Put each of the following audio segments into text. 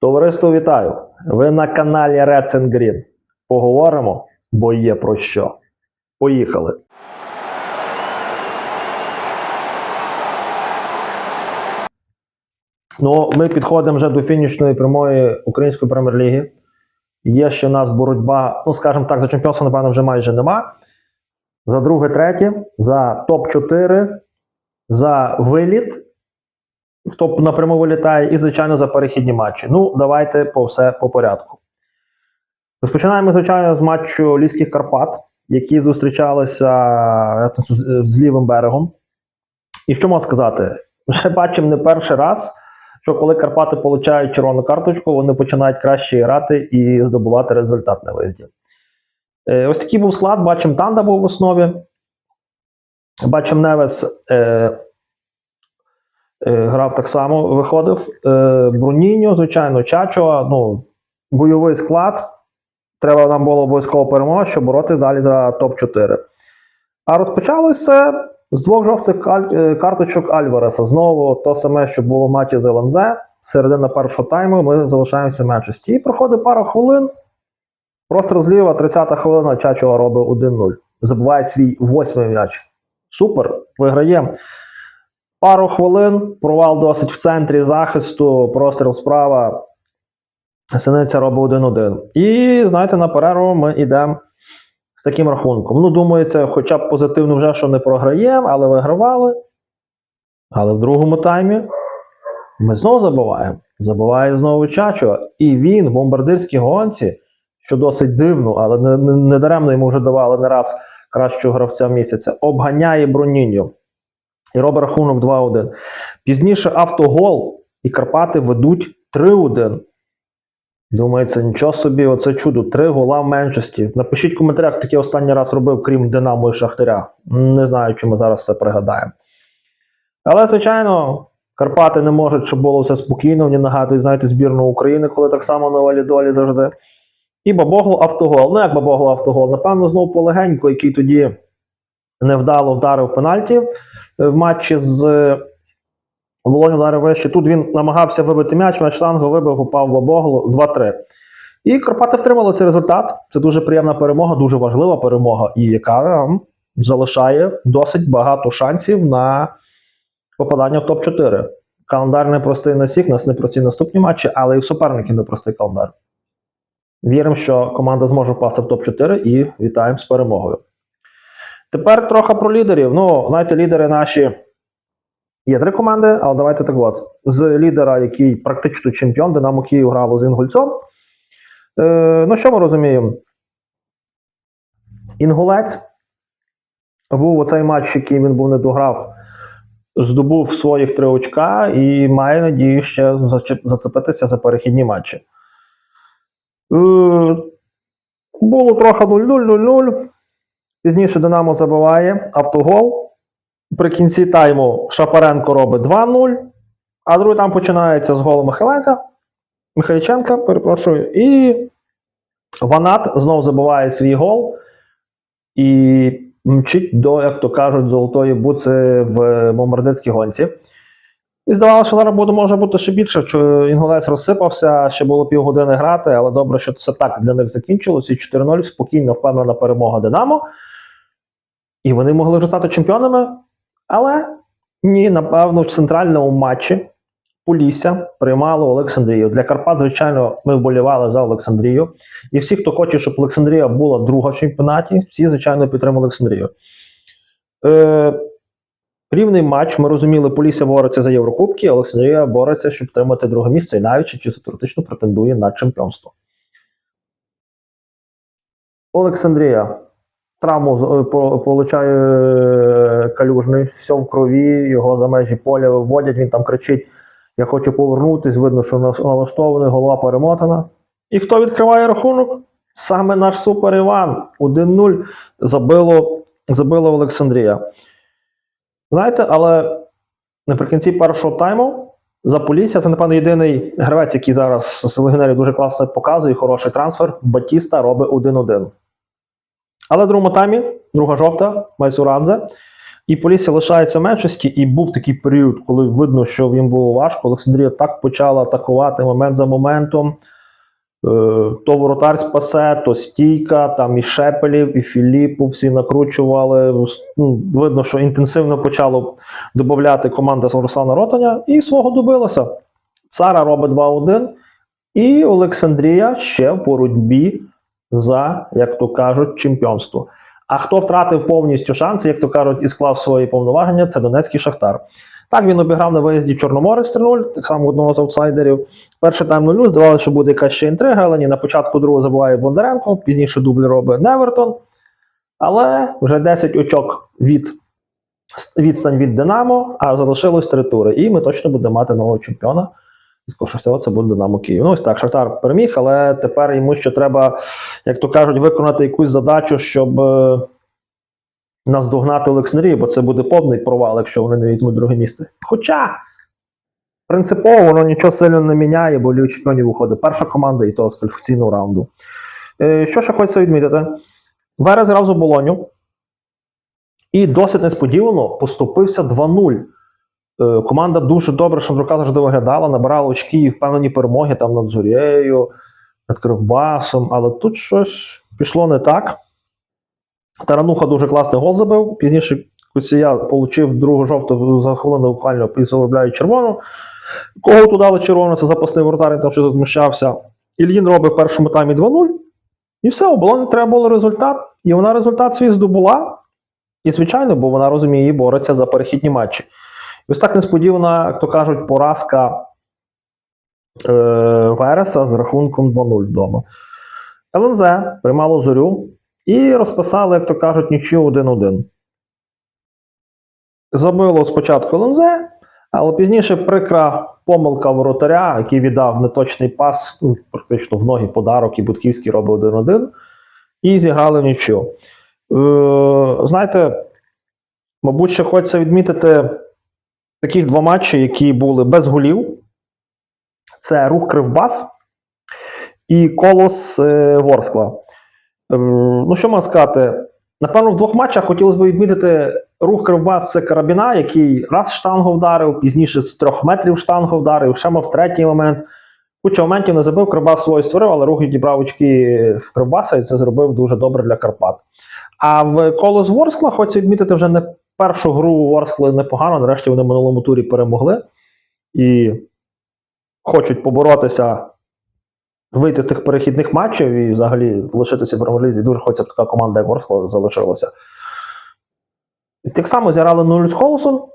Товариство вітаю! Ви на каналі Reds and Green. Поговоримо, бо є про що. Поїхали. Ну, ми підходимо вже до фінішної прямої української прем'єр-ліги. Є ще в нас боротьба, ну, скажімо так, за чемпіонство, напевно, вже майже нема. За друге, третє, за топ-4, за виліт, хто напряму вилітає, і, звичайно, за перехідні матчі. Ну, давайте по все по порядку. Розпочинаємо, звичайно, з матчу Львівських Карпат, які зустрічалися з- лівим берегом. І що можна сказати? Вже бачимо не перший раз, що коли Карпати получають червону карточку, вони починають краще грати і здобувати результат на виїзді. Е, Ось такий був склад. Бачимо, Танда був в основі. Бачимо, Невес е, грав так само, виходив. Е, Бруніньо, звичайно, Чачо. Ну, бойовий склад. Треба нам було обов'язково перемога, щоб боротися далі за топ-4. А розпочалося з двох жовтих е, карточок Альвареса. Знову то саме, що було в матчі з ЛНЗ. Середина першого тайму ми залишаємося в меншості. І проходить пара хвилин. Просто зліва, 30-та хвилина, Чачо робить 1-0. Забуває свій восьмий м'яч. Супер, виграємо. Пару хвилин, провал досить в центрі захисту, простріл справа. Синиця робить 1-1. І, знаєте, на перерву ми йдемо з таким рахунком. Ну, думається, хоча б позитивно вже, що не програємо, але вигравали. Але в другому таймі ми знову забуваємо. Забуває знову Чачо. І він в бомбардирській гонці, що досить дивно, але не, не, не даремно йому вже давали не раз кращого гравця місяця, обганяє Броніньо і робить рахунок 2-1. Пізніше автогол, і Карпати ведуть 3-1. Думається, нічого собі, оце чудо. Три гола в меншості. Напишіть в коментарях, таке останній раз робив, крім Динамо і Шахтаря. Не знаю, чи ми зараз це пригадаємо. Але, звичайно, Карпати не можуть, щоб було все спокійно. Мені нагадують, знаєте, збірну України, коли так само на валідолі завжди. І Бабогло автогол. Ну, як Бабогло автогол? Напевно, знову полегенько, який тоді невдало вдарив пенальті в матчі з Волонь ударив вище. Тут він намагався вибити м'яч, м'яч штангу вибив, упав в Бабоглу 2-3. І Карпати втримали цей результат. Це дуже приємна перемога, дуже важлива перемога, і яка залишає досить багато шансів на попадання в топ-4. Календар непростий на всіх, нас непрості наступні матчі, але і в суперників непростий календар. Віримо, що команда зможе впасти в топ-4 і вітаємо з перемогою. Тепер трохи про лідерів. Ну, знаєте, лідери наші. Є три команди, але давайте так от. З лідера, який практично чемпіон, Динамо Київ грало з Інгульцом. Е, ну, що ми розуміємо? Інгулець був оцей матч, який він був не дограв, здобув своїх три очка і має надію ще зацепитися за перехідні матчі. Е, було трохи 0-0-0-0. Пізніше Динамо забиває автогол. При кінці тайму Шапаренко робить 2-0, а другий там починається з голу Михайленка. Михайліченка, перепрошую, і Ванат знову забиває свій гол і мчить до, як то кажуть, золотої буци в бомбардирській гонці. І здавалося, що зараз буде, може бути ще більше, що інгулець розсипався, ще було півгодини грати, але добре, що це так для них закінчилось. І 4-0 спокійно, впевнена перемога Динамо. І вони могли вже стати чемпіонами. Але ні, напевно, в центральному матчі Полісся приймало Олександрію. Для Карпат, звичайно, ми вболівали за Олександрію. І всі, хто хоче, щоб Олександрія була друга в чемпіонаті, всі, звичайно, підтримали Олександрію. Е, рівний матч. Ми розуміли, Полісся бореться за Єврокубки, Олександрія бореться, щоб отримати друге місце, і навіть чи чисто теоретично претендує на чемпіонство. Олександрія Травму е, по- получає е, калюжний, все в крові, його за межі поля виводять, він там кричить: Я хочу повернутись, видно, що налаштований, голова перемотана. І хто відкриває рахунок? Саме наш супер Іван. 1-0 забило, забило Олександрія. Знаєте, але наприкінці першого тайму за Полісся це, напевно, єдиний гравець, який зараз з легіонерів дуже класно показує, хороший трансфер. Батіста робить 1-1. Але в другому таймі, друга жовта, Майсурадзе, І Полісся лишається в меншості, і був такий період, коли видно, що їм було важко. Олександрія так почала атакувати момент за моментом. Е, То воротар спасе, то стійка, там і Шепелів, і Філіпу всі накручували. Ну, видно, що інтенсивно почало додати команда Руслана Ротаня, і свого добилася. Цара робить 2-1, і Олександрія ще в боротьбі за, як то кажуть, чемпіонство. А хто втратив повністю шанси, як то кажуть, і склав свої повноваження, це Донецький Шахтар. Так він обіграв на виїзді Чорноморець 3-0, так само одного з аутсайдерів. Перший тайм 0 здавалося, що буде якась ще інтрига, але ні, на початку другого забуває Бондаренко, пізніше дубль робить Невертон. Але вже 10 очок від відстань від Динамо, а залишилось три тури. І ми точно будемо мати нового чемпіона. І скоріше всього, це буде Динамо Київ. Ну, ось так, Шахтар переміг, але тепер йому ще треба, як то кажуть, виконати якусь задачу, щоб е, наздогнати Олександрію, бо це буде повний провал, якщо вони не візьмуть друге місце. Хоча принципово воно нічого сильно не міняє, бо Ліга чемпіонів виходить перша команда і того з кваліфікаційного раунду. Е, що ще хочеться відмітити? Верес грав з оболоню і досить несподівано поступився 2-0. Е, Команда дуже добре Шандрука завжди виглядала, набирала очки і впевнені перемоги там над Зорєю, над Кривбасом, але тут щось пішло не так. Тарануха дуже класний гол забив. Пізніше Куція отримав другу жовту за хвилину буквально і заробляє червону. Кого дали червону, це запасний воротар, там щось змущався. Ільїн робив в першому таймі 2-0. І все, оболоні треба було результат. І вона результат свій здобула. І, звичайно, бо вона розуміє і бореться за перехідні матчі. І ось так несподівана, як то кажуть, поразка е, Вереса з рахунком 2-0 вдома. ЛНЗ приймало зорю і розписали, як то кажуть, нічого 1-1. Забило спочатку ЛНЗ, але пізніше прикра помилка воротаря, який віддав неточний пас, ну, практично в ноги подарок, і Будківський робив 1-1, і зіграли нічого. Е, знаєте, мабуть, ще хочеться відмітити таких два матчі, які були без голів. Це рух Кривбас і Колос е, Ворскла. Ем, ну, що можна сказати? Напевно, в двох матчах хотілося б відмітити рух Кривбас це карабіна, який раз штангу вдарив, пізніше з трьох метрів штангу вдарив, ще мав третій момент. Куча моментів не забив, Кривбас свої створив, але рух відібрав очки в Кривбаса і це зробив дуже добре для Карпат. А в Колос Ворскла, хочу відмітити, вже не першу гру Ворскли непогано. Нарешті вони в минулому турі перемогли і хочуть поборотися, вийти з тих перехідних матчів і взагалі лишитися в прем'єр-лізі. Дуже хочеться, б така команда, як Ворскла, залишилася. І так само зіграли 0 з Холосом.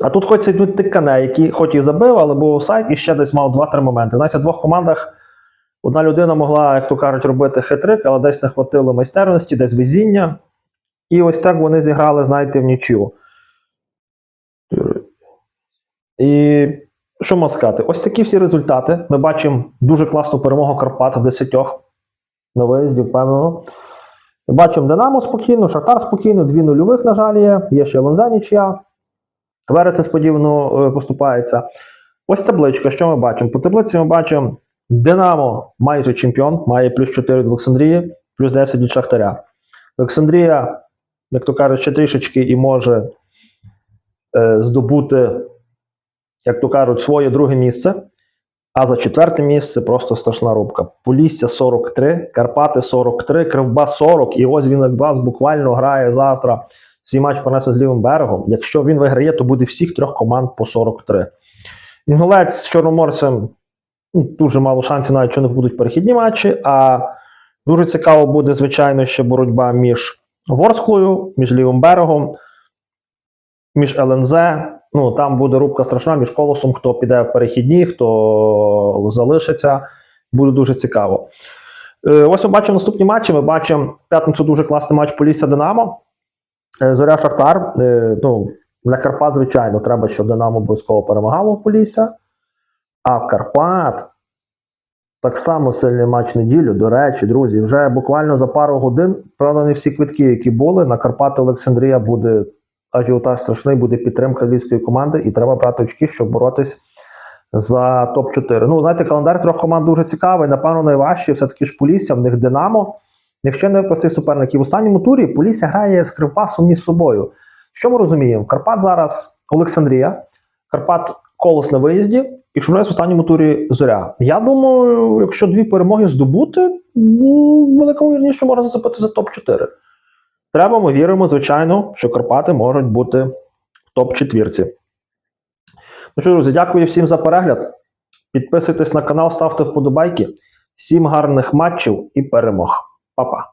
А тут хочеться йдуть Кане, який хоч і забив, але був офсайд і ще десь мав 2-3 моменти. Знаєте, в двох командах одна людина могла, як то кажуть, робити хитрик, але десь не хватило майстерності, десь везіння. І ось так вони зіграли, знаєте, в нічю. І що можна сказати? Ось такі всі результати. Ми бачимо дуже класну перемогу Карпат в 10 на виїзді, впевнено. Бачимо Динамо спокійно, Шахтар спокійно, дві нульових, на жаль, є. Є ще Ленза нічия. Верець сподівано е, поступається. Ось табличка, що ми бачимо? По таблиці ми бачимо Динамо майже чемпіон, має плюс 4 від Олександрії, плюс 10 від Шахтаря. Олександрія, як то кажуть, ще трішечки і може е, здобути, як то кажуть, своє друге місце. А за четверте місце просто страшна рубка. Полісся 43, Карпати 43, Кривбас 40. І ось він Кривбас буквально грає завтра. Свій матч понесе з лівим берегом. Якщо він виграє, то буде всіх трьох команд по 43. Інгулець з Чорноморцем ну, дуже мало шансів, навіть що не будуть перехідні матчі. А дуже цікаво буде, звичайно, ще боротьба між Ворсклою, між лівим берегом, між ЛНЗ. Ну, там буде рубка страшна між колосом, хто піде в перехідні, хто залишиться. Буде дуже цікаво. Е, ось ми бачимо наступні матчі. Ми бачимо в п'ятницю дуже класний матч Полісся Динамо. Е, Зоря Шахтар. Е, ну, для Карпат, звичайно, треба, щоб Динамо обов'язково перемагало в Полісся. А в Карпат так само сильний матч неділю. До речі, друзі, вже буквально за пару годин, правда, не всі квитки, які були, на Карпати Олександрія буде ажіотаж страшний, буде підтримка львівської команди, і треба брати очки, щоб боротись за топ-4. Ну, знаєте, календар трьох команд дуже цікавий. Напевно, найважче все-таки ж Полісся, в них Динамо. Якщо не простий суперник, і в останньому турі Полісся грає з Кривбасом між собою. Що ми розуміємо? Карпат зараз Олександрія, Карпат Колос на виїзді і в останньому турі Зоря. Я думаю, якщо дві перемоги здобути, ну, велика вірніше можна зацепити за топ-4. Треба, ми віримо, звичайно, що Карпати можуть бути в топ-четвірці. Ну що, друзі, дякую всім за перегляд. Підписуйтесь на канал, ставте вподобайки. Всім гарних матчів і перемог. Па-па.